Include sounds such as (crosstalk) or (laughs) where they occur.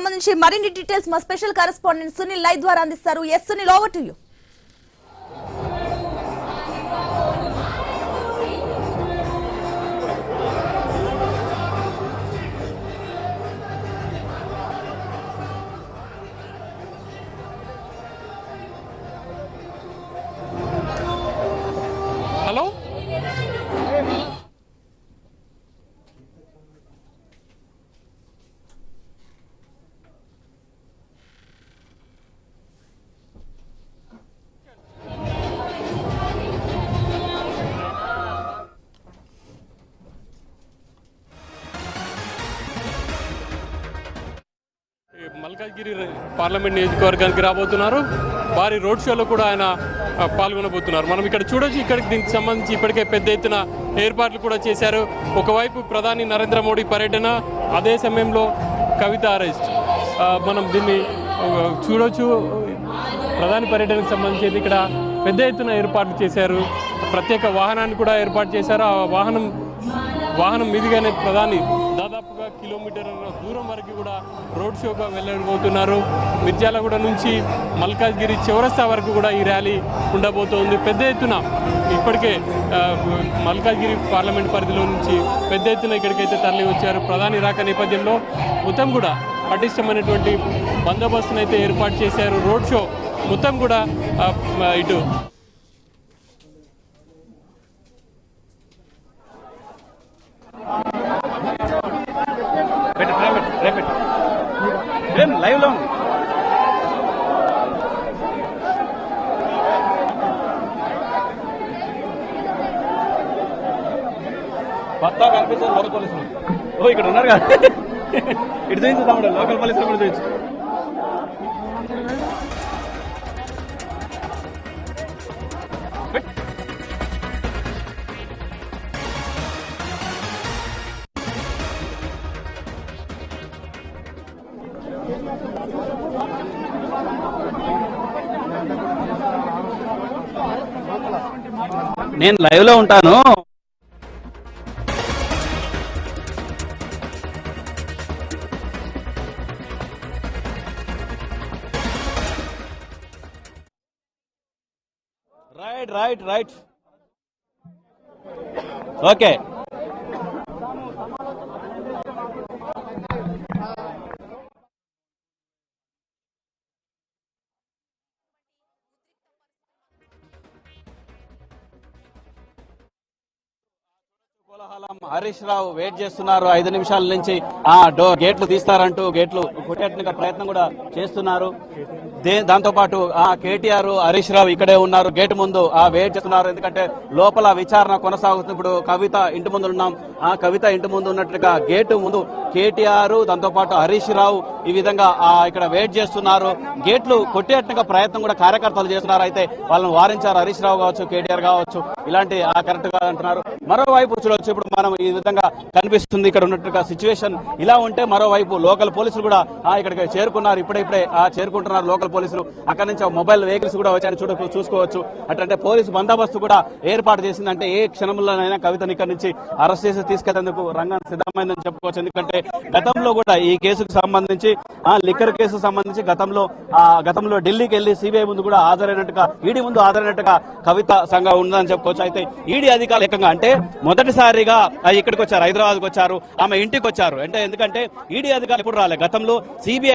సంబంధించి మరిన్ని డీటెయిల్స్ మా స్పెషల్ కరెస్పాండెంట్ సునీల్ లైవ్ ద్వారా అందిస్తారు. S Sunil over to you hello రేపు మల్కాజ్గిరి పార్లమెంట్ నియోజకవర్గానికి రాబోతున్నారు. భారీ రోడ్ షోలో కూడా ఆయన పాల్గొనబోతున్నారు. మనం ఇక్కడ చూడొచ్చు ఇక్కడికి దీనికి సంబంధించి ఇప్పటికే పెద్ద ఎత్తున ఏర్పాట్లు కూడా చేశారు. ఒకవైపు ప్రధాని నరేంద్ర మోడీ పర్యటన అదే సమయంలో కవిత అరెస్ట్. మనం దీన్ని చూడొచ్చు. ప్రధాని పర్యటనకు సంబంధించి ఇక్కడ పెద్ద ఎత్తున ఏర్పాట్లు చేశారు. ప్రత్యేక వాహనాన్ని కూడా ఏర్పాటు చేశారు. ఆ వాహనం వాహనం మీదుగానే ప్రధాని కిలోమీటర్ల దూరం వరకు కూడా రోడ్ షోగా వెళ్ళబోతున్నారు. మిర్జాలగూడ నుంచి మల్కాజ్గిరి చౌరస్తా వరకు కూడా ఈ ర్యాలీ ఉండబోతోంది. పెద్ద ఎత్తున ఇప్పటికే మల్కాజ్గిరి పార్లమెంట్ పరిధిలో నుంచి పెద్ద ఎత్తున ఇక్కడికైతే తరలి వచ్చారు ప్రధాని రాక నేపథ్యంలో మొత్తం కూడా పటిష్టమైనటువంటి బందోబస్తునైతే ఏర్పాటు చేశారు. రోడ్ షో మొత్తం కూడా ఇటు ఏం లైవ్లో భర్త కనిపిస్తుంది లోకల్ పోలీసులు. ఓ ఇక్కడ ఉన్నారు కదా. (laughs) ఇటు చూపించు తమ్ముడు లోకల్ పోలీసులు కూడా చూపించు. నేను లైవ్లో ఉంటాను. రైట్ రైట్ రైట్ ఓకే కోలాహలం హరీష్ రావు వెయిట్ చేస్తున్నారు. ఐదు నిమిషాల నుంచి ఆ డోర్ గేట్లు తీస్తారంటూ గేట్లు కొట్టేట ప్రయత్నం కూడా చేస్తున్నారు. దే- దాంతో పాటు ఆ కేటీఆర్ హరీష్ రావు ఇక్కడే ఉన్నారు. గేట్ ముందు ఆ వెయిట్ చేస్తున్నారు. ఎందుకంటే లోపల విచారణ కొనసాగుతుంది ఇప్పుడు కవిత ఇంటి ముందు ఉన్నాం. ఆ కవిత ఇంటి ముందు ఉన్నట్టుగా గేటు ముందు కేటీఆర్ దాంతో పాటు హరీష్ రావు ఈ విధంగా ఆ ఇక్కడ వెయిట్ చేస్తున్నారు. గేట్లు కొట్టేట్టుగా ప్రయత్నం కూడా కార్యకర్తలు చేస్తున్నారు. అయితే వాళ్ళని వారించారు హరీష్ రావు కావచ్చు కేటీఆర్ కావచ్చు. ఇలాంటి ఆ కరెక్ట్గా అంటున్నారు మరోవైపు చూడొచ్చు. ఇప్పుడు మనం ఈ విధంగా కనిపిస్తుంది. ఇక్కడ ఉన్నట్టుగా సిచ్యువేషన్ ఇలా ఉంటే మరోవైపు లోకల్ పోలీసులు కూడా ఇక్కడికి చేరుకున్నారు. ఇప్పుడే ఆ చేరుకుంటున్నారు లోకల్ పోలీసులు. అక్కడ నుంచి మొబైల్ వెహికల్స్ కూడా వచ్చాయని చూడ చూసుకోవచ్చు. అట్లంటే పోలీసు బందోబస్తు కూడా ఏర్పాటు చేసిందంటే ఏ క్షణంలోనైనా కవితని ఇక్కడ నుంచి అరెస్ట్ చేసి తీసుకెళ్ళేందుకు రంగం సిద్ధమైందని చెప్పుకోవచ్చు. ఎందుకంటే గతంలో కూడా ఈ కేసుకు సంబంధించి ఆ లిక్కర్ కేసుకు సంబంధించి గతంలో ఆ గతంలో ఢిల్లీకి వెళ్ళి సిబిఐ ముందు కూడా హాజరైనట్టుగా ఈడీ ముందు హాజరైనట్టుగా కవిత సంఘం ఉందని చెప్పుకోవచ్చు. అయితే ఈడీ అధికారులు ఏకంగా అంటే మొదటిసారిగా ఆ ఇక్కడికి వచ్చారు హైదరాబాద్కి వచ్చారు ఆమె ఇంటికి వచ్చారు. అంటే ఎందుకంటే ఈడీ అధికారులు ఎప్పుడు రాలే. గతంలో సిబిఐ